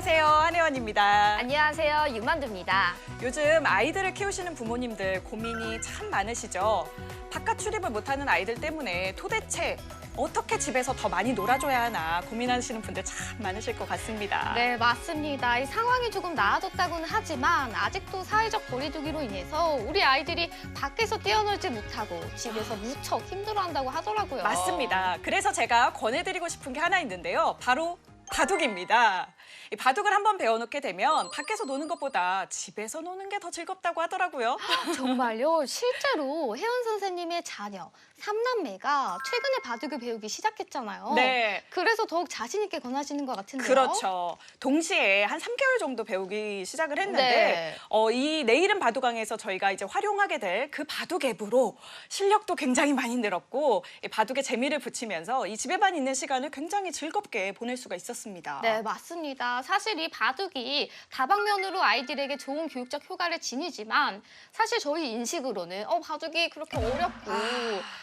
안녕하세요. 한혜원입니다. 안녕하세요. 유만두입니다. 요즘 아이들을 키우시는 부모님들 고민이 참 많으시죠. 바깥 출입을 못하는 아이들 때문에 도대체 어떻게 집에서 더 많이 놀아줘야 하나 고민하시는 분들 참 많으실 것 같습니다. 네, 맞습니다. 이 상황이 조금 나아졌다고는 하지만 아직도 사회적 거리두기로 인해서 우리 아이들이 밖에서 뛰어놀지 못하고 집에서 무척 힘들어한다고 하더라고요. 맞습니다. 그래서 제가 권해드리고 싶은 게 하나 있는데요. 바로 바둑입니다. 이 바둑을 한번 배워놓게 되면 밖에서 노는 것보다 집에서 노는 게 더 즐겁다고 하더라고요. 정말요. 실제로 혜원 선생님의 자녀 삼남매가 최근에 바둑을 배우기 시작했잖아요. 네. 그래서 더욱 자신 있게 권하시는 것 같은데요. 그렇죠. 동시에 한 3개월 정도 배우기 시작을 했는데 네. 어, 이 내일은 바둑왕에서 저희가 이제 활용하게 될 그 바둑 앱으로 실력도 굉장히 많이 늘었고 이 바둑에 재미를 붙이면서 이 집에만 있는 시간을 굉장히 즐겁게 보낼 수가 있었습니다. 네, 맞습니다. 사실 이 바둑이 다방면으로 아이들에게 좋은 교육적 효과를 지니지만 사실 저희 인식으로는 어, 바둑이 그렇게 어렵고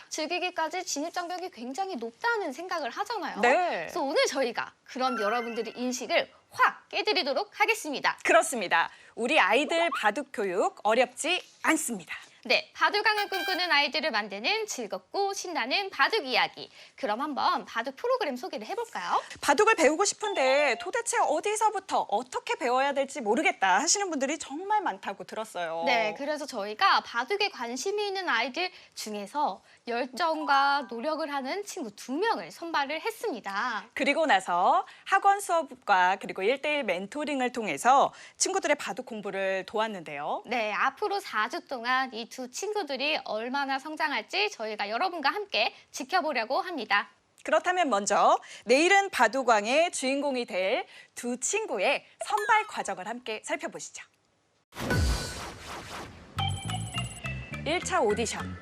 즐기기까지 진입 장벽이 굉장히 높다는 생각을 하잖아요. 네. 그래서 오늘 저희가 그런 여러분들의 인식을 확 깨드리도록 하겠습니다. 그렇습니다. 우리 아이들 바둑 교육 어렵지 않습니다. 네, 바둑왕을 꿈꾸는 아이들을 만드는 즐겁고 신나는 바둑 이야기. 그럼 한번 바둑 프로그램 소개를 해볼까요? 바둑을 배우고 싶은데 도대체 어디서부터 어떻게 배워야 될지 모르겠다 하시는 분들이 정말 많다고 들었어요. 네, 그래서 저희가 바둑에 관심이 있는 아이들 중에서 열정과 노력을 하는 친구 두 명을 선발을 했습니다. 그리고 나서 학원 수업과 그리고 일대일 멘토링을 통해서 친구들의 바둑 공부를 도왔는데요. 네, 앞으로 4주 동안 이 두 친구들이 얼마나 성장할지 저희가 여러분과 함께 지켜보려고 합니다. 그렇다면 먼저 내일은 바둑왕의 주인공이 될 두 친구의 선발 과정을 함께 살펴보시죠. 1차 오디션.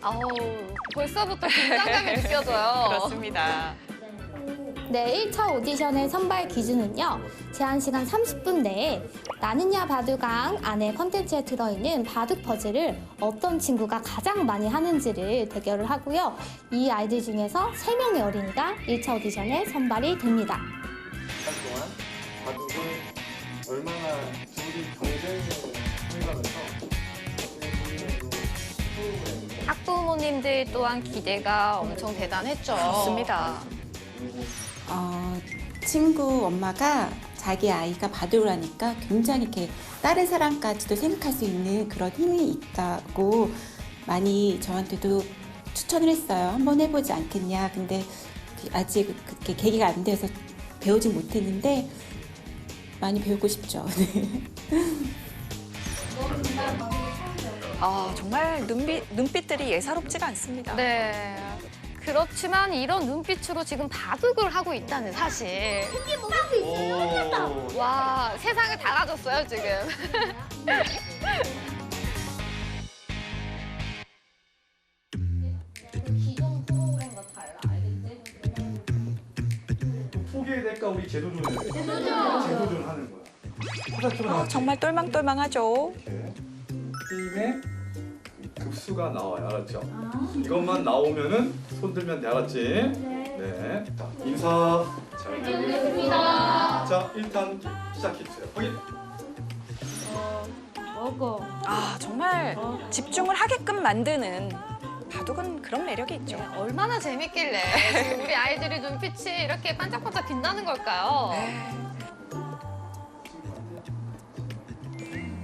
아우, 벌써부터 긴장감이 느껴져요. 그렇습니다. 네, 1차 오디션의 선발 기준은요. 제한 시간 30분 내에 나는야 바둑왕 안에 컨텐츠에 들어있는 바둑 퍼즐을 어떤 친구가 가장 많이 하는지를 대결을 하고요. 이 아이들 중에서 3명의 어린이가 1차 오디션에 선발이 됩니다. 동안 얼마나 경쟁을 학부모님들 또한 기대가 엄청 대단했죠. 그렇습니다. 어, 친구 엄마가 자기 아이가 바둑을 하니까 굉장히 이렇게 다른 사람까지도 생각할 수 있는 그런 힘이 있다고 많이 저한테도 추천을 했어요. 한번 해보지 않겠냐. 근데 아직 그렇게 계기가 안 돼서 배우지 못했는데 많이 배우고 싶죠. 아, 정말 눈빛, 눈빛들이 예사롭지가 않습니다. 네. 그렇지만 이런 눈빛으로 지금 바둑을 하고 있다는 사실. 오, 와, 세상을 다 가졌어요, 지금. 소개될까 우리 제도전을 제도전 하는 거야. 아? 정말 똘망똘망하죠. 이렇게 급수가 나와요, 알았죠? 이것만 나오면은 손 들면 돼, 알았지? 네. 자, 인사. 잘 부탁드립니다. 자, 일단 시작해 주세요. 확인. 아, 정말 집중을 하게끔 만드는 바둑은 그런 매력이 있죠. 네, 얼마나 재밌길래 지금 우리 아이들의 눈빛이 이렇게 반짝반짝 빛나는 걸까요?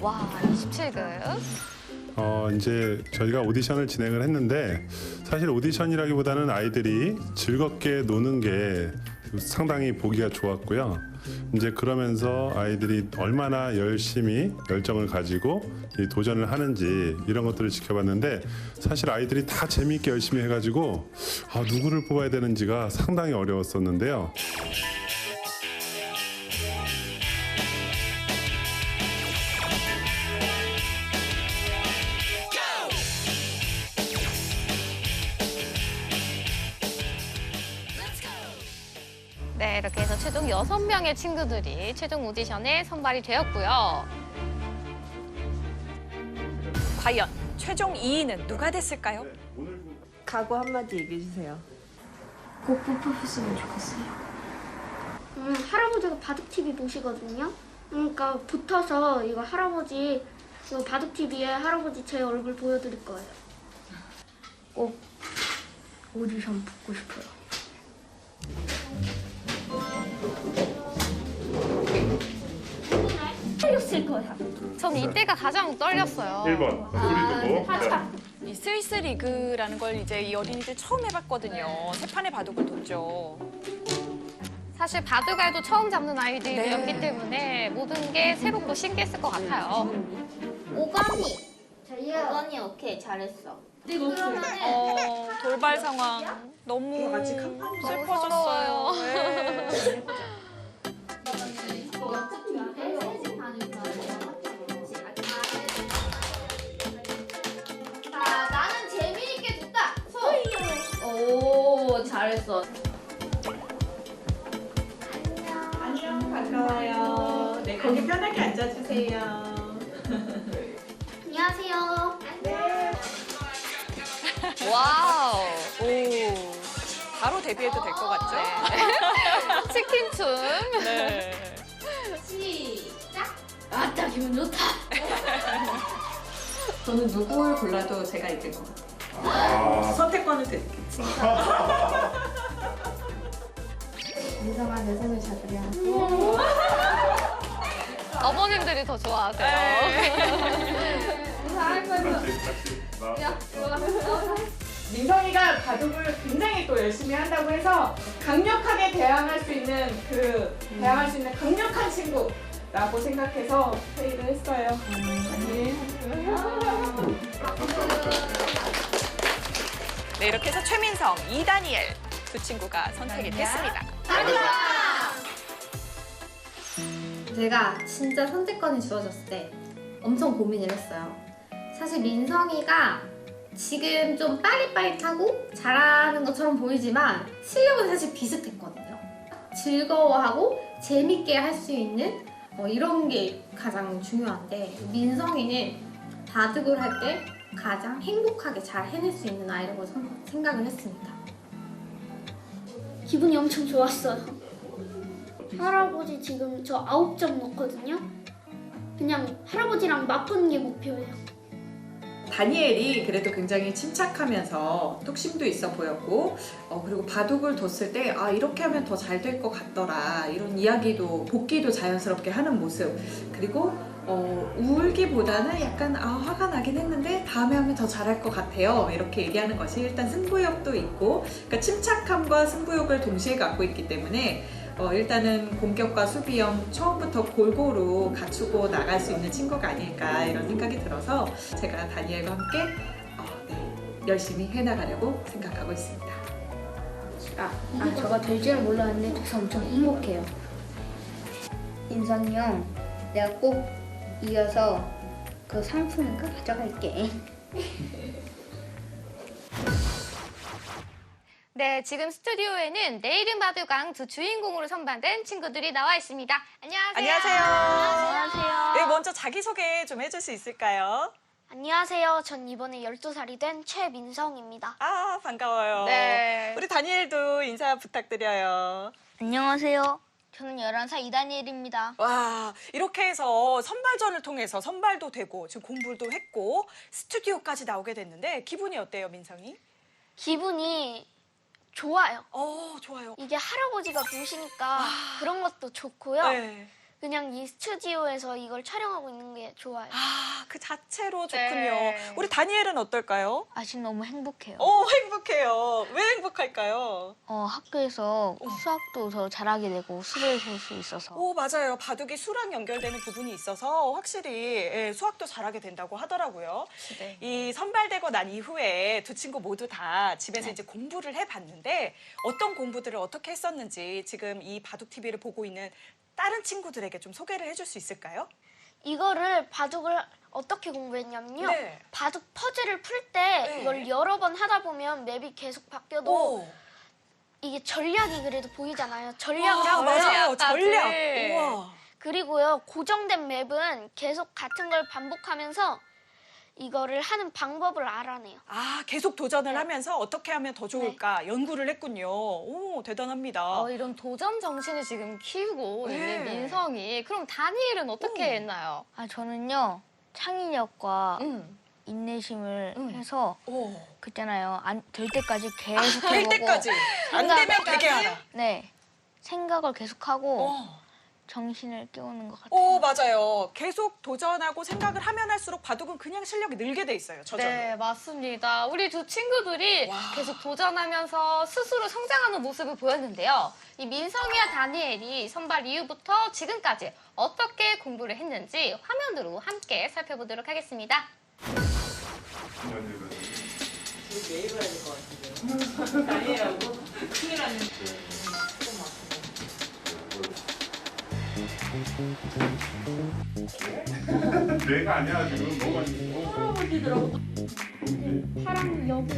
와, 27급. 어, 이제 저희가 오디션을 진행을 했는데 사실 오디션이라기보다는 아이들이 즐겁게 노는 게 상당히 보기가 좋았고요. 이제 그러면서 아이들이 얼마나 열심히 열정을 가지고 이 도전을 하는지 이런 것들을 지켜봤는데 사실 아이들이 다 재미있게 열심히 해가지고 아, 누구를 뽑아야 되는지가 상당히 어려웠었는데요. 16명의 친구들이 최종 오디션에 선발이 되었고요. 과연 최종 2위는 누가 됐을까요? 네, 그 각오 한마디 얘기해 주세요. 꼭 뽑혔으면 좋겠어요. 음, 할아버지가 바둑TV 보시거든요. 그러니까 붙어서 이거 할아버지, 이거 바둑TV에 할아버지 제 얼굴 보여드릴 거예요. 꼭 오디션 붙고 싶어요. 틀렸을 거야. 전 이때가 가장 떨렸어요. 1번 우리 두고 이 스위스 리그라는 걸 이제 이 어린이들 처음 해봤거든요. 세 판의 바둑을 뒀죠. 사실 바둑알도 처음 잡는 아이들이었기 네. 때문에 모든 게 새롭고 신기했을 것 같아요. 오건이. 오건이 오케이 잘했어. 그러면은 어, 돌발 상황 너무 슬퍼졌어요. 네. 잘했어. 안녕, 반가워요. 네, 거기 편하게 앉아주세요. 안녕하세요. 와우. 오, 바로 데뷔해도 될 것 같죠? 치킨춤. 네. 시작. 아따 기분 좋다. 저는 누구를 골라도 제가 이길 것 같아요. 선택권을 드릴게요. 민성아, 내 손을 잡으려. 어머님들이 더 좋아하세요. 민성이가 바둑을 굉장히 또 열심히 한다고 해서 강력하게 대항할 수 있는 그 대항할 수 있는 강력한 친구라고 생각해서 회의를 했어요. 아니. 네, 이렇게 해서 최민성, 이다니엘 두 친구가 선택이 됐습니다. 제가 진짜 선택권이 주어졌을 때 엄청 고민을 했어요. 사실 민성이가 지금 좀 빠릿빠릿하고 잘하는 것처럼 보이지만 실력은 사실 비슷했거든요. 즐거워하고 재밌게 할 수 있는 어, 이런 게 가장 중요한데 민성이는 바둑을 할때 가장 행복하게 잘 해낼 수 있는 아이라고 선- 생각을 했습니다. 기분이 엄청 좋았어요. 할아버지 지금 저 아홉 점 넣거든요. 그냥 할아버지랑 맞붙는 게 목표예요. 다니엘이 그래도 굉장히 침착하면서 뚝심도 있어 보였고 어, 그리고 바둑을 뒀을 때 아 이렇게 하면 더 잘 될 것 같더라 이런 이야기도 복귀도 자연스럽게 하는 모습 그리고 어, 울기보다는 약간 아 화가 나긴 했는데 다음에 하면 더 잘할 것 같아요 이렇게 얘기하는 것이 일단 승부욕도 있고 그러니까 침착함과 승부욕을 동시에 갖고 있기 때문에 어, 일단은 공격과 수비형 처음부터 골고루 갖추고 나갈 수 있는 친구가 아닐까 이런 생각이 들어서 제가 다니엘과 함께 어, 네, 열심히 해나가려고 생각하고 있습니다. 아, 아 저가 될 줄은 몰랐는데 돼서 엄청 행복해요. 인성이 형, 내가 꼭 이겨서 그 상품인가 가져갈게. 네, 지금 스튜디오에는 내일은 바둑강 두 주인공으로 선발된 친구들이 나와 있습니다. 안녕하세요. 안녕하세요. 안녕하세요. 네, 먼저 자기소개 좀 해줄 수 있을까요? 안녕하세요. 전 이번에 12살이 된 최민성입니다. 아, 반가워요. 네. 우리 다니엘도 인사 부탁드려요. 안녕하세요. 저는 11살 이다니엘입니다. 와, 이렇게 해서 선발전을 통해서 선발도 되고 지금 공부도 했고 스튜디오까지 나오게 됐는데 기분이 어때요, 민성이? 기분이 좋아요. 어, 좋아요. 이게 할아버지가 보시니까 그런 것도 좋고요. 네. 그냥 이 스튜디오에서 이걸 촬영하고 있는 게 좋아요. 아, 그 자체로 좋군요. 네. 우리 다니엘은 어떨까요? 아, 지금 너무 행복해요. 어, 행복해요. 왜 행복할까요? 어, 학교에서 수학도 더 잘하게 되고 수를 볼수 있어서 오, 맞아요. 바둑이 수랑 연결되는 부분이 있어서 확실히 예, 수학도 잘하게 된다고 하더라고요. 네. 이 선발되고 난 이후에 두 친구 모두 다 집에서 네. 이제 공부를 해봤는데 어떤 공부들을 어떻게 했었는지 지금 이 바둑 TV를 보고 있는 다른 친구들에게 좀 소개를 해줄 수 있을까요? 이거를 바둑을 어떻게 공부했냐면요. 네. 바둑 퍼즐을 풀 때 네. 이걸 여러 번 하다 보면 맵이 계속 바뀌어도 오, 이게 전략이 그래도 보이잖아요. 전략을 아, 하고 맞아요. 전략. 우와. 그리고요 고정된 맵은 계속 같은 걸 반복하면서 이거를 하는 방법을 알아내요. 아, 계속 도전을 네. 하면서 어떻게 하면 더 좋을까 연구를 했군요. 오, 대단합니다. 어, 이런 도전 정신을 지금 키우고 네. 있는 민성이 그럼 다니엘은 어떻게 오. 했나요? 아 저는요 창의력과 음. 인내심을 음. 해서 오. 그때나요 안 될 때까지 계속 할 해보고 때까지 안 되면 되게 하라. 네 생각을 계속 하고 어. 정신을 깨우는 것 같아요. 오, 맞아요. 계속 도전하고 생각을 하면 할수록 바둑은 그냥 실력이 늘게 돼 있어요. 저절로. 네, 맞습니다. 우리 두 친구들이 와. 계속 도전하면서 스스로 성장하는 모습을 보였는데요. 이 민성이와 다니엘이 선발 이후부터 지금까지 어떻게 공부를 했는지 화면으로 함께 살펴보도록 하겠습니다. 내가 아니야 지금 사람 제일 중요한 걸.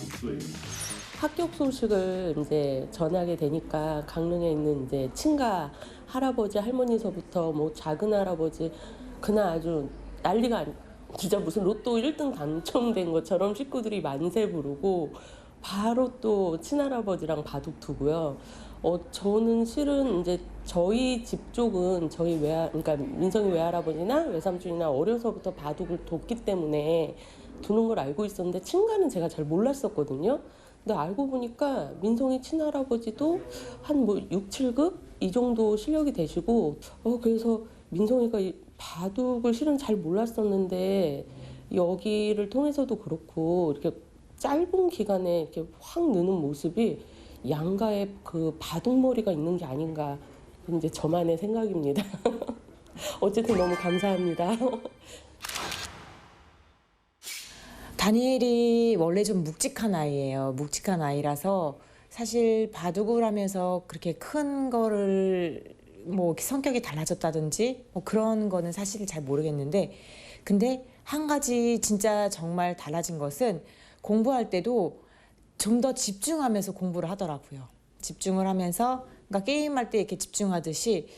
급소예요. 합격 소식을 이제 전하게 되니까 강릉에 있는 이제 친가 할아버지 할머니서부터 뭐 작은 할아버지 그날 아주 난리가 아니, 진짜 무슨 로또 1등 당첨된 것처럼 식구들이 만세 부르고 바로 또 친할아버지랑 바둑 두고요. 어 저는 실은 이제 저희 집 쪽은 저희 외아 그러니까 민성이 외할아버지나 외삼촌이나 어려서부터 바둑을 뒀기 때문에 두는 걸 알고 있었는데 친가는 제가 잘 몰랐었거든요. 근데 알고 보니까 민성이 친할아버지도 한 뭐 6, 7급 이 정도 실력이 되시고 어 그래서 민성이가 이 바둑을 실은 잘 몰랐었는데 여기를 통해서도 그렇고 이렇게 짧은 기간에 이렇게 확 느는 모습이 양가에 그 바둑머리가 있는 게 아닌가 이제 저만의 생각입니다. 어쨌든 너무 감사합니다. 다니엘이 원래 좀 묵직한 아이예요. 묵직한 아이라서 사실 바둑을 하면서 그렇게 큰 거를 뭐 성격이 달라졌다든지 뭐 그런 거는 사실 잘 모르겠는데 근데 한 가지 진짜 정말 달라진 것은 공부할 때도 좀 더 집중하면서 공부를 하더라고요. 집중을 하면서 그러니까 게임할 때 이렇게 집중하듯이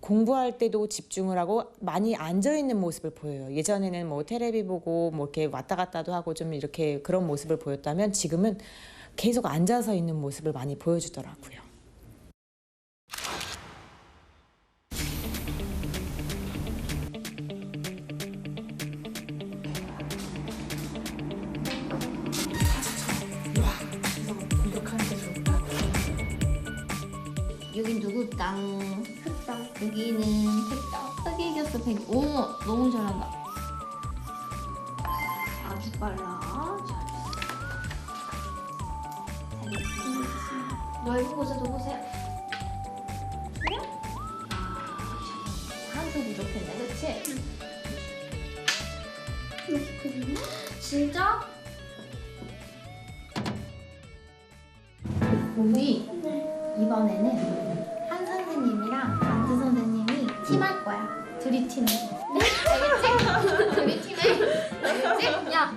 공부할 때도 집중을 하고 많이 앉아 있는 모습을 보여요. 예전에는 뭐 테레비 보고 뭐 이렇게 왔다 갔다도 하고 좀 이렇게 그런 모습을 보였다면 지금은 계속 앉아서 있는 모습을 많이 보여주더라고요. 여긴 누구 땅? 흑땅. 여기는 흑땅. 흑이 이겼어, 백. 오, 너무 잘한다. 아주 빨라. 잘했어. 넓은 곳에 놓으세요. 그래? 아, 한수 부족했네, 그치? 진짜? 우리 이번에는 둘이 팀. 네? 알겠지? 둘이. 알겠지? 야,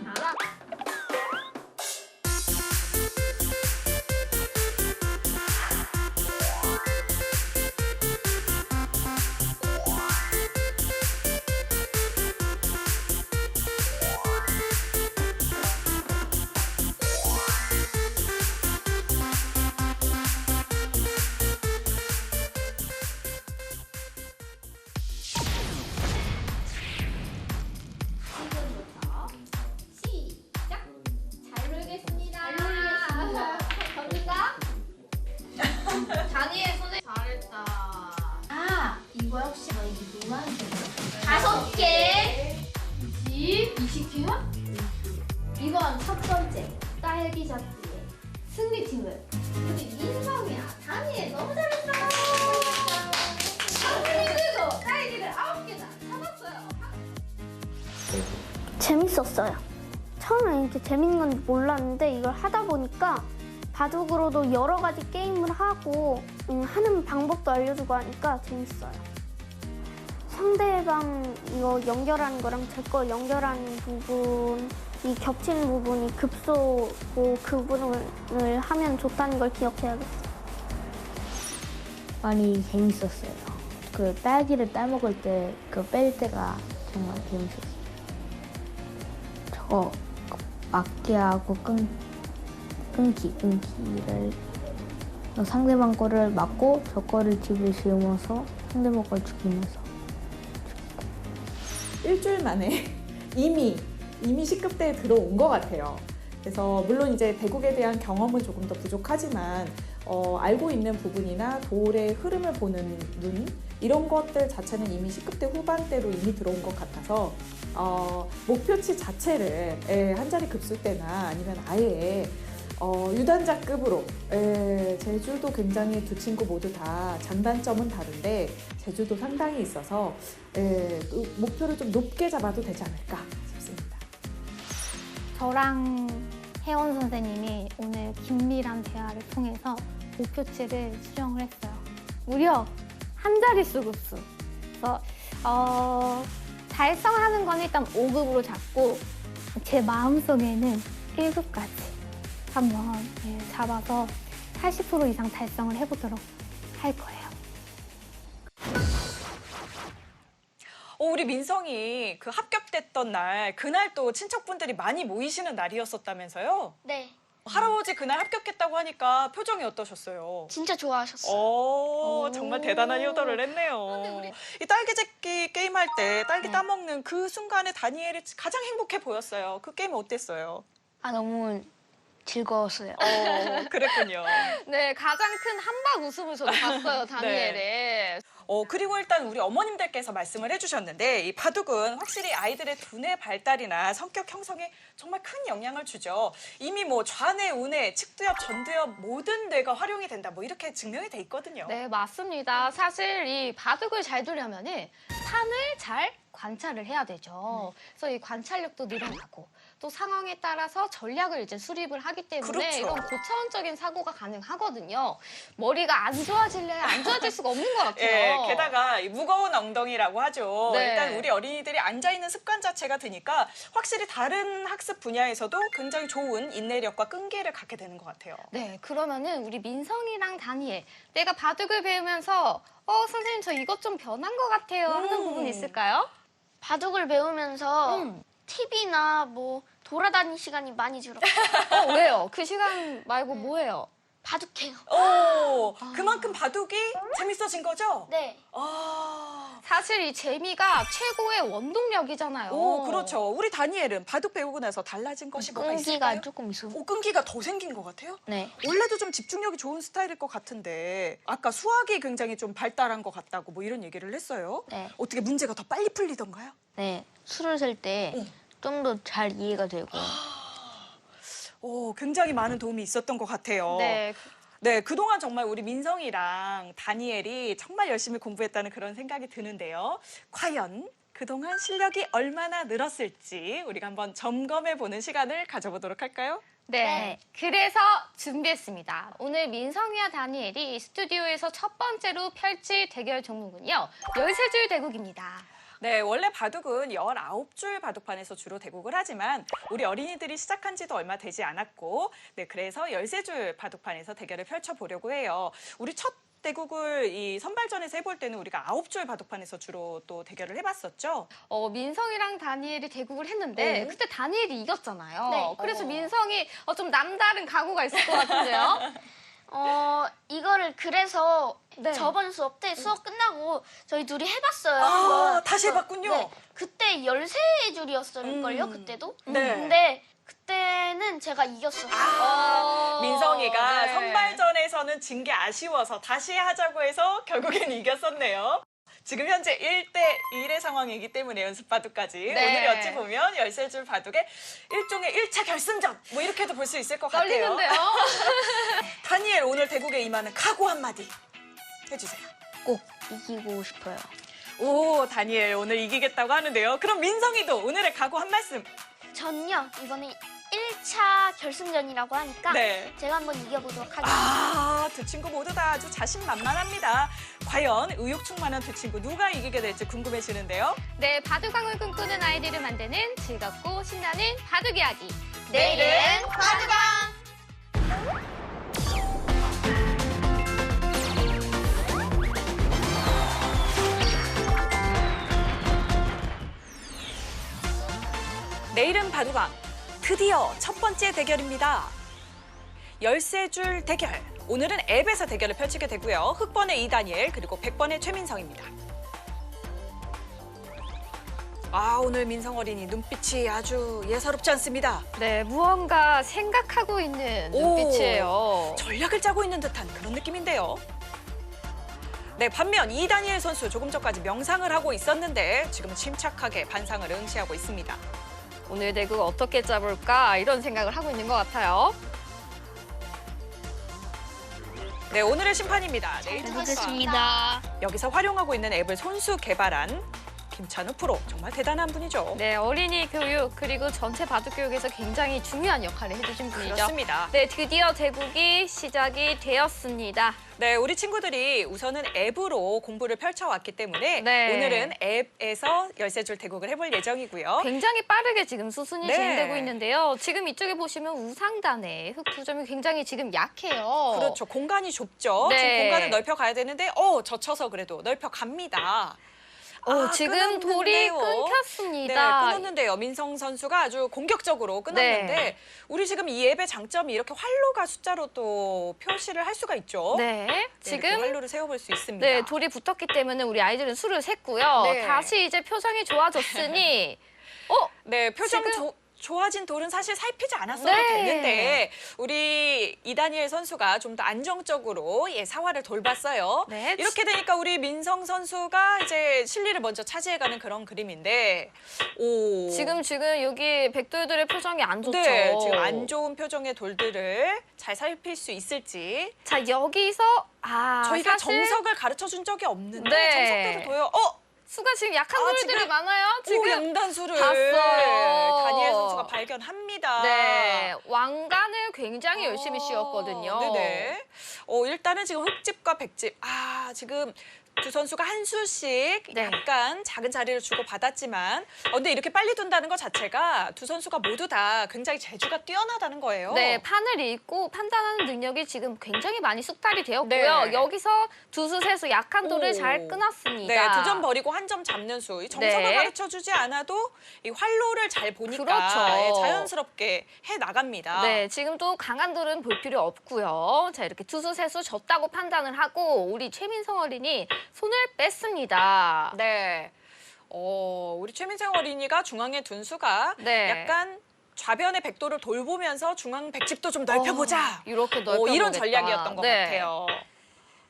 바둑으로도 여러 가지 게임을 하고 음, 하는 방법도 알려주고 하니까 재밌어요. 상대방 이거 연결하는 거랑 제 거 연결하는 부분, 이 겹치는 부분이 급소고 그 부분을 하면 좋다는 걸 기억해야겠어요. 많이 재밌었어요. 그 딸기를 따먹을 때 그 뺄 때가 정말 재밌었어요. 저거 막기하고 끈, 끊기, 끊기를 상대방 거를 맞고 저 거를 집에 씌우면서 상대방 걸 죽이면서 일주일 만에 이미 이미 C급대에 들어온 것 같아요. 그래서 물론 이제 대국에 대한 경험은 조금 더 부족하지만 어, 알고 있는 부분이나 돌의 흐름을 보는 눈 이런 것들 자체는 이미 C급대 후반대로 이미 들어온 것 같아서 어, 목표치 자체를 예, 한 자리 급수 때나 아니면 아예 어, 유단자급으로 예, 제주도 굉장히 두 친구 모두 다 장단점은 다른데 제주도 상당히 있어서 예, 또 목표를 좀 높게 잡아도 되지 않을까 싶습니다. 저랑 혜원 선생님이 오늘 긴밀한 대화를 통해서 목표치를 수정을 했어요. 무려 한 자릿수 급수. 그래서 어, 달성하는 건 일단 5급으로 잡고 제 마음속에는 1급까지 한번 예, 잡아서 80% 이상 달성을 해보도록 할 거예요. 어, 우리 민성이 그 합격됐던 날 그날 또 친척분들이 많이 모이시는 날이었었다면서요? 네, 할아버지 그날 합격했다고 하니까 표정이 어떠셨어요? 진짜 좋아하셨어요. 오, 정말 대단한 효도를 했네요. 이 딸기 제끼 게임 할 때 딸기 따먹는 그 순간에 다니엘이 가장 행복해 보였어요. 그 게임 어땠어요? 아 너무 즐거웠어요. 어, 그랬군요. 네, 가장 큰 한박 웃음을 저도 봤어요, 다니엘의. 어, 그리고 일단 우리 어머님들께서 말씀을 해주셨는데 이 바둑은 확실히 아이들의 두뇌 발달이나 성격 형성에 정말 큰 영향을 주죠. 이미 뭐 좌뇌, 우뇌, 측두엽, 전두엽 모든 뇌가 활용이 된다. 뭐 이렇게 증명이 돼 있거든요. 네, 맞습니다. 사실 이 바둑을 잘 두려면은 판을 잘 관찰을 해야 되죠. 그래서 이 관찰력도 늘어나고 또 상황에 따라서 전략을 이제 수립을 하기 때문에 그렇죠. 이런 고차원적인 사고가 가능하거든요. 머리가 안 좋아질래야 안 좋아질 수가 없는 것 같아요. 예, 게다가 이 무거운 엉덩이라고 하죠. 네. 일단 우리 어린이들이 앉아 있는 습관 자체가 드니까 확실히 다른 학습 분야에서도 굉장히 좋은 인내력과 끈기를 갖게 되는 것 같아요. 네, 그러면은 우리 민성이랑 다니엘, 내가 바둑을 배우면서 어 선생님 저 이것 좀 변한 것 같아요 하는 음. 부분 있을까요? 바둑을 배우면서 음. TV나 뭐 돌아다닐 시간이 많이 줄었어요. 어 왜요? 그 시간 말고 뭐 해요? 바둑해요. 오, 그만큼 바둑이 재밌어진 거죠? 네. 아, 사실 이 재미가 최고의 원동력이잖아요. 오, 그렇죠. 우리 다니엘은 바둑 배우고 나서 달라진 것이 뭐가 끈기가 있을까요? 조금 있어. 오, 끈기가 더 생긴 것 같아요? 네. 원래도 좀 집중력이 좋은 스타일일 것 같은데 아까 수학이 굉장히 좀 발달한 것 같다고 뭐 이런 얘기를 했어요. 네. 어떻게 문제가 더 빨리 풀리던가요? 네. 술을 셀 때 좀 더 잘 이해가 되고. 오, 굉장히 많은 도움이 있었던 것 같아요. 네, 네, 그동안 정말 우리 민성이랑 다니엘이 정말 열심히 공부했다는 그런 생각이 드는데요. 과연 그동안 실력이 얼마나 늘었을지 우리가 한번 점검해 보는 시간을 가져보도록 할까요? 네. 그래서 준비했습니다. 오늘 민성이와 다니엘이 스튜디오에서 첫 번째로 펼칠 대결 종목은요. 열세줄 대국입니다. 네, 원래 바둑은 19줄 바둑판에서 주로 대국을 하지만 우리 어린이들이 시작한 지도 얼마 되지 않았고 네, 그래서 13줄 바둑판에서 대결을 펼쳐보려고 해요. 우리 첫 대국을 이 선발전에서 해볼 때는 우리가 9줄 바둑판에서 주로 또 대결을 해봤었죠. 어, 민성이랑 다니엘이 대국을 했는데 어. 그때 다니엘이 이겼잖아요. 네. 그래서 어. 민성이 어, 좀 남다른 각오가 있을 것 같은데요. 어, 이거를 그래서 네. 저번 수업 때 수업 끝나고 저희 둘이 해봤어요. 아. 다시 해봤군요. 네. 그때 13줄이었을걸요, 음. 그때도? 네. 근데 그때는 제가 이겼어요. 아, 민성이가 네. 선발전에서는 진 게 아쉬워서 다시 하자고 해서 결국엔 이겼었네요. 지금 현재 1대 1의 상황이기 때문에 연습 바둑까지 네. 오늘이 어찌 보면 13줄 바둑의 일종의 1차 결승전 뭐 이렇게도 볼 수 있을 것 같아요. 떨리는데요. 오늘 대국에 임하는 각오 한마디 해주세요. 꼭 이기고 싶어요. 오 다니엘 오늘 이기겠다고 하는데요. 그럼 민성이도 오늘의 각오 한 말씀. 전요, 이번에 1차 결승전이라고 하니까 네. 제가 한번 이겨보도록 하겠습니다. 아, 두 친구 모두 다 아주 자신만만합니다. 과연 의욕 충만한 두 친구 누가 이기게 될지 궁금해지는데요. 네, 바둑왕을 꿈꾸는 아이들을 만드는 즐겁고 신나는 바둑 이야기. 내일은 바둑왕! 내일은 바둑왕. 드디어 첫 번째 대결입니다. 열세 줄 대결. 오늘은 앱에서 대결을 펼치게 되고요. 흑번의 이다니엘 그리고 백번의 최민성입니다. 아 오늘 민성 어린이 눈빛이 아주 예사롭지 않습니다. 네, 무언가 생각하고 있는 오. 눈빛이에요. 전략을 짜고 있는 듯한 그런 느낌인데요. 네, 반면 이다니엘 선수 조금 전까지 명상을 하고 있었는데 지금 침착하게 반상을 응시하고 있습니다. 오늘 대국 어떻게 짜볼까 이런 생각을 하고 있는 것 같아요. 네, 오늘의 심판입니다. 네, 보겠습니다. 여기서 활용하고 있는 앱을 손수 개발한 김찬우 프로 정말 대단한 분이죠. 네, 어린이 교육 그리고 전체 바둑 교육에서 굉장히 중요한 역할을 해주신 분이죠. 그렇습니다. 네, 드디어 대국이 시작이 되었습니다. 네, 우리 친구들이 우선은 앱으로 공부를 펼쳐왔기 때문에 네. 오늘은 앱에서 열세 줄 대국을 해볼 예정이고요. 굉장히 빠르게 지금 수순이 네. 진행되고 있는데요. 지금 이쪽에 보시면 우상단의 흙 구점이 굉장히 지금 약해요. 그렇죠. 공간이 좁죠. 네. 지금 공간을 넓혀 가야 되는데, 어, 젖혀서 그래도 넓혀 갑니다. 어, 아, 지금 돌이 끊었는데요. 네, 끊겼습니다. 끊었는데요. 민성 선수가 아주 공격적으로 끊었는데 네. 우리 지금 이 앱의 장점이 이렇게 활로가 숫자로 또 표시를 할 수가 있죠. 네, 네, 지금 이렇게 활로를 세워볼 수 있습니다. 네, 돌이 붙었기 때문에 우리 아이들은 수를 셌고요. 네. 다시 이제 표정이 좋아졌으니 어, 네, 표정 지금- 조- 좋아진 돌은 사실 살피지 않았어도 네. 됐는데 우리 이다니엘 선수가 좀 더 안정적으로 예, 사활을 돌봤어요. 네. 이렇게 되니까 우리 민성 선수가 이제 실리를 먼저 차지해가는 그런 그림인데 오 지금 지금 여기 백돌들의 표정이 안 좋죠. 네, 지금 안 좋은 표정의 돌들을 잘 살필 수 있을지 자, 여기서 아, 저희가 사실 정석을 가르쳐 준 적이 없는데 네. 정석대로 보여. 어, 수가 지금 약한 아, 돌들이 지금- 많아요. 오, 지금 양단수를 봤어요. 다니엘 선수가 발견합니다. 네, 왕관을 굉장히 열심히 어, 씌웠거든요. 네네. 어, 일단은 지금 흑집과 백집. 아, 지금 두 선수가 한 수씩 네. 약간 작은 자리를 주고 받았지만, 어, 근데 이렇게 빨리 둔다는 것 자체가 두 선수가 모두 다 굉장히 재주가 뛰어나다는 거예요. 네, 판을 읽고 판단하는 능력이 지금 굉장히 많이 숙달이 되었고요. 네. 여기서 두수 세수 약한 돌을 오. 잘 끊었습니다. 네, 두 점 버리고 한 점 잡는 수. 이 정석을 네. 가르쳐 주지 않아도 이 활로를 잘 보니까 그렇죠. 예, 자연스럽게 해 나갑니다. 네, 지금 또 강한 돌은 볼 필요 없고요. 자, 이렇게 투수 세수 졌다고 판단을 하고 우리 최민성 어린이 손을 뺐습니다. 네. 어, 우리 최민생 어린이가 중앙에 둔 수가 네. 약간 좌변의 백도를 돌보면서 중앙 백집도 좀 넓혀보자. 어, 이렇게 어, 넓혀보겠다. 이런 전략이었던 것 네. 같아요.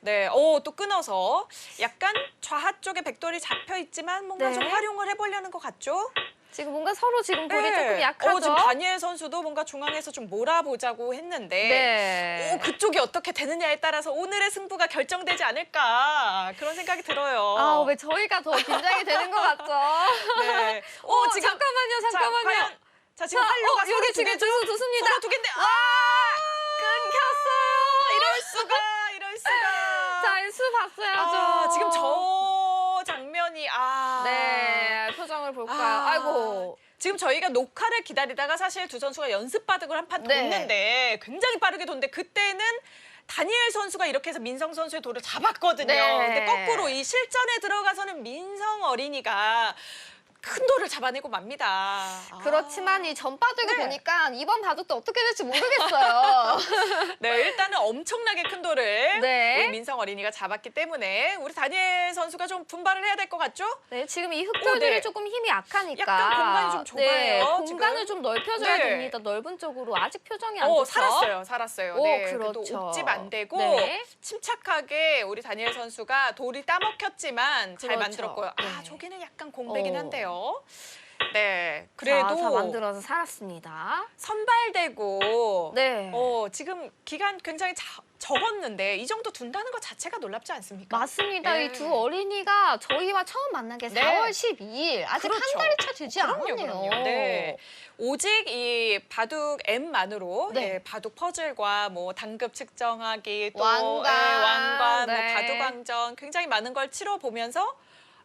네, 오, 또 끊어서 약간 좌하 쪽에 백돌이 잡혀 있지만 뭔가 네. 좀 활용을 해보려는 것 같죠? 지금 뭔가 서로 지금 볼이 네. 조금 약하죠? 어, 지금 다니엘 선수도 뭔가 중앙에서 좀 몰아보자고 했는데 네. 오, 그쪽이 어떻게 되느냐에 따라서 오늘의 승부가 결정되지 않을까 그런 생각이 들어요. 아, 왜 저희가 더 긴장이 되는 것 같죠? 네. 오, 어, 지금 잠깐만요, 자, 잠깐만요. 과연 자, 지금 자, 활로가 어, 여기 두 지금 두수입니다. 서로 두 개인데 아! 끊겼어요. 이럴 수가, 이럴 수가. 자, 이수 봤어야죠. 아, 지금 저 장면이 아. 네, 표정을 볼까요? 아. 아이고. 지금 저희가 녹화를 기다리다가 사실 두 선수가 연습 바둑을 한 판 네. 뒀는데 굉장히 빠르게 뒀는데 그때는 다니엘 선수가 이렇게 해서 민성 선수의 돌을 잡았거든요. 네. 근데 거꾸로 이 실전에 들어가서는 민성 어린이가 큰 돌을 잡아내고 맙니다. 아. 그렇지만 이 전바둑을 네. 보니까 이번 바둑도 어떻게 될지 모르겠어요. 네, 일단은 엄청나게 큰 돌을 네. 우리 민성 어린이가 잡았기 때문에 우리 다니엘 선수가 좀 분발을 해야 될 것 같죠? 네, 지금 이 흑돌들이 오, 네. 조금 힘이 약하니까 약간 공간이 좀 좁아요, 네, 지금. 공간을 좀 넓혀줘야 네. 됩니다. 넓은 쪽으로 아직 표정이 안 어, 좋죠. 살았어요, 살았어요. 오, 네, 그렇죠. 그래도 옥집 안 되고 네. 침착하게 우리 다니엘 선수가 돌이 따먹혔지만 잘 그렇죠. 만들었고요. 아, 네. 저기는 약간 공백이긴 어. 한데요. 네, 그래도 그래도 다 만들어서 살았습니다. 선발되고 네. 어, 지금 기간 굉장히 자, 적었는데 이 정도 둔다는 것 자체가 놀랍지 않습니까? 맞습니다. 네. 이 두 어린이가 저희와 처음 만난 게 네. 4월 12일. 아직 그렇죠. 한 달이 채 되지 그럼요, 않았네요. 그럼요. 네. 오직 이 바둑 앱만으로 네. 예, 바둑 퍼즐과 뭐 단급 측정하기 또 왕관, 예, 왕관, 네. 뭐 바둑 왕전 굉장히 많은 걸 치러 보면서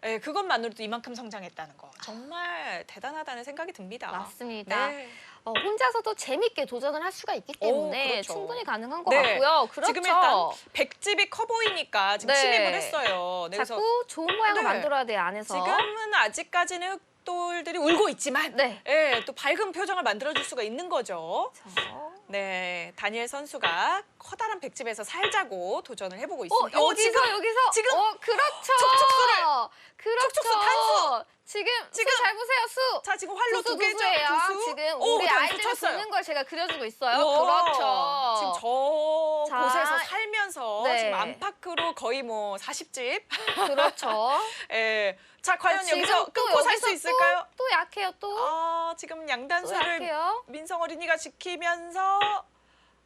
예, 그것만으로도 이만큼 성장했다는 거 정말 대단하다는 생각이 듭니다. 맞습니다. 네. 어, 혼자서도 재밌게 도전을 할 수가 있기 때문에 그렇죠. 충분히 가능한 것 네. 같고요. 그렇죠. 지금 일단 백집이 커 보이니까 지금 네. 침입을 했어요. 네, 그래서 자꾸 좋은 모양을 네. 만들어야 돼요, 안에서. 지금은 아직까지는 바둑돌들이 울고 있지만 네. 예, 또 밝은 표정을 만들어줄 수가 있는 거죠. 저... 네, 다니엘 선수가 커다란 백집에서 살자고 도전을 해보고 어, 있습니다. 여기서 여기서 지금 어, 그렇죠. 촉촉수를- 그렇죠. 촉촉수 탄수. 지금 지금- 수잘 보세요. 수. 자, 지금 활로 두 개죠. 두 수. 지금 오, 우리 쳤어요. 보는 걸 제가 그려주고 있어요. 우와, 그렇죠. 지금 저 자, 곳에서 살면서 네. 지금 안팎으로 거의 뭐 40집. 그렇죠. 예. 자, 과연 지금 여기서 또 끊고 살 수 있을까요? 또, 또 약해요. 또. 아, 지금 또 양단수를. 민성 어린이가 지키면서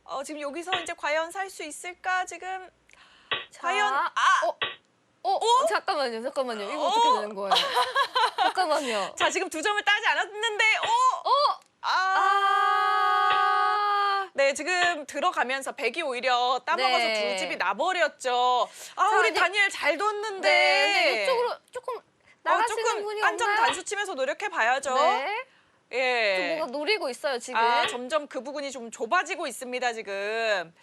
어, 지금 여기서 이제 과연 살 수 있을까? 지금 자, 과연 아, 어, 어, 잠깐만요. 잠깐만요. 이거 어떻게 되는 거예요? 잠깐만요. 자, 지금 두 점을 따지 않았는데 어? 어, 아. 네, 지금 들어가면서 백이 오히려 따먹어서 네. 두 집이 나버렸죠. 아, 자, 우리 이제- 다니엘 잘 뒀는데. 네, 근데 이쪽으로 조금 어, 나가시는 조금 분이 안정 없나요? 단수 치면서 노력해 봐야죠. 네. 좀 예. 뭔가 노리고 있어요 지금. 아, 점점 그 부분이 좀 좁아지고 있습니다, 지금.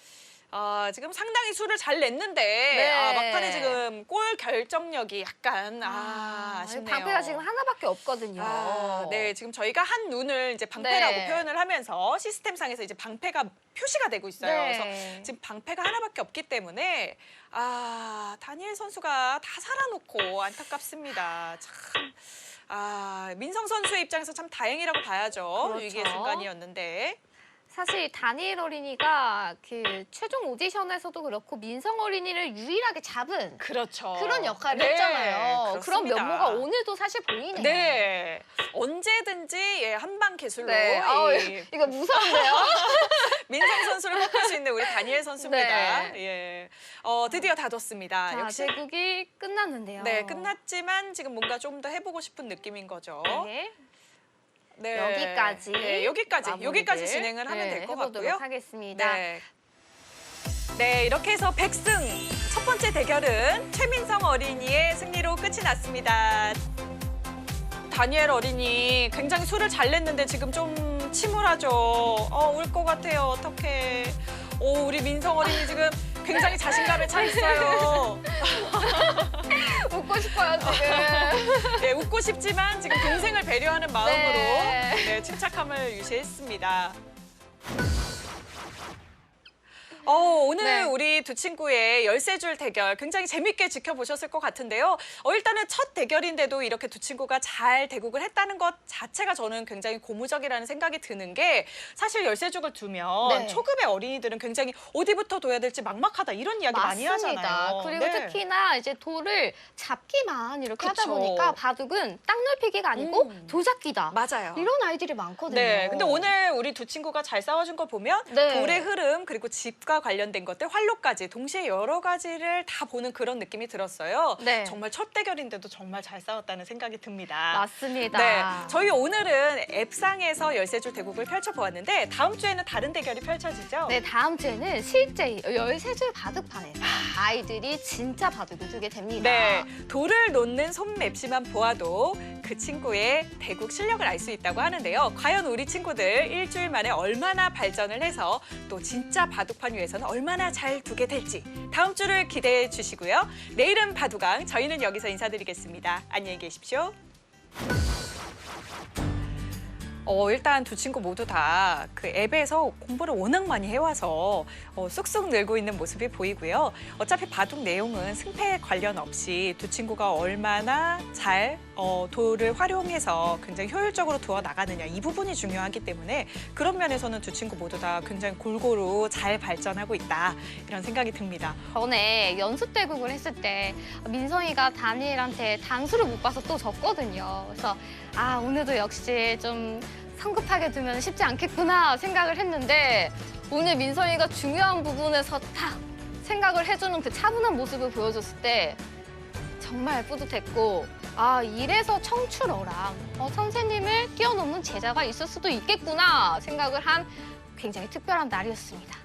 아, 지금 상당히 수를 잘 냈는데 네. 아, 막판에 지금 골 결정력이 약간 아, 아쉽네요. 방패가 지금 하나밖에 없거든요. 아, 네, 지금 저희가 한 눈을 이제 방패라고 네. 표현을 하면서 시스템상에서 이제 방패가 표시가 되고 있어요. 네. 그래서 지금 방패가 하나밖에 없기 때문에 아 다니엘 선수가 다 살아놓고 안타깝습니다. 참. 아 민성 선수의 입장에서 참 다행이라고 봐야죠. 그렇죠. 위기의 순간이었는데. 사실 다니엘 어린이가 그 최종 오디션에서도 그렇고 민성 어린이를 유일하게 잡은 그렇죠. 그런 역할을 네, 했잖아요. 그런 그렇습니다. 면모가 오늘도 사실 보이네요. 네, 언제든지 예, 한방 기술로 네. 아우, 이 이거 무서운데요? 민성 선수를 수 있는 우리 다니엘 선수입니다. 네. 예, 어, 드디어 다뒀습니다. 자, 역시 제국이 끝났는데요. 네 끝났지만 지금 뭔가 좀 더 해보고 싶은 느낌인 거죠. 네. 네. 여기까지. 네, 여기까지 마무리를, 여기까지 진행을 하면 네, 될 것 해보도록 같고요. 하겠습니다. 네. 네, 이렇게 해서 백승 첫 번째 대결은 최민성 어린이의 승리로 끝이 났습니다. 다니엘 어린이 굉장히 술을 잘 냈는데 지금 좀 침울하죠. 어, 울 것 같아요. 어떡해. 오, 우리 민성 어린이 지금 굉장히 자신감에 차 있어요. 웃고 싶어요 지금. 네, 웃고 싶지만 지금 동생을 배려하는 마음으로 네. 네, 침착함을 유지했습니다. 어, 오늘 네. 우리 두 친구의 열세줄 대결 굉장히 재밌게 지켜보셨을 것 같은데요. 어, 일단은 첫 대결인데도 이렇게 두 친구가 잘 대국을 했다는 것 자체가 저는 굉장히 고무적이라는 생각이 드는 게 사실 열세죽을 두면 네. 초급의 어린이들은 굉장히 어디부터 둬야 될지 막막하다 이런 이야기 많이 하잖아요. 그리고 네. 특히나 이제 돌을 잡기만 이렇게 하다 그쵸. 보니까 바둑은 땅 넓히기가 아니고 음. 돌잡기다. 맞아요. 이런 아이들이 많거든요. 네, 근데 오늘 우리 두 친구가 잘 싸워준 거 보면 네. 돌의 흐름 그리고 집과 관련된 것들 활로까지 동시에 여러 가지를 다 보는 그런 느낌이 들었어요. 네. 정말 첫 대결인데도 정말 잘 싸웠다는 생각이 듭니다. 맞습니다. 네, 저희 오늘은 앱상에서 열세줄 대국을 펼쳐보았는데 다음 주에는 다른 대결이 펼쳐지죠? 네, 다음 주에는 실제 13줄 바둑판에서 아이들이 진짜 바둑을 두게 됩니다. 네, 돌을 놓는 손맵시만 보아도 그 친구의 대국 실력을 알 수 있다고 하는데요. 과연 우리 친구들 일주일 만에 얼마나 발전을 해서 또 진짜 바둑판 위에 서는 얼마나 잘 두게 될지 다음 주를 기대해 주시고요. 내일은 바둑왕, 저희는 여기서 인사드리겠습니다. 안녕히 계십시오. 어, 일단 두 친구 모두 다 그 앱에서 공부를 워낙 많이 해와서 어, 쑥쑥 늘고 있는 모습이 보이고요. 어차피 바둑 내용은 승패 관련 없이 두 친구가 얼마나 잘 어, 돌을 활용해서 굉장히 효율적으로 두어 나가느냐 이 부분이 중요하기 때문에 그런 면에서는 두 친구 모두 다 굉장히 골고루 잘 발전하고 있다 이런 생각이 듭니다. 전에 연습 대국을 했을 때 민성이가 다니엘한테 단수를 못 봐서 또 졌거든요. 그래서 아 오늘도 역시 좀 성급하게 두면 쉽지 않겠구나 생각을 했는데 오늘 민성이가 중요한 부분에서 딱 생각을 해주는 그 차분한 모습을 보여줬을 때 정말 뿌듯했고 아 이래서 청출어람 어, 선생님을 뛰어넘는 제자가 있을 수도 있겠구나 생각을 한 굉장히 특별한 날이었습니다.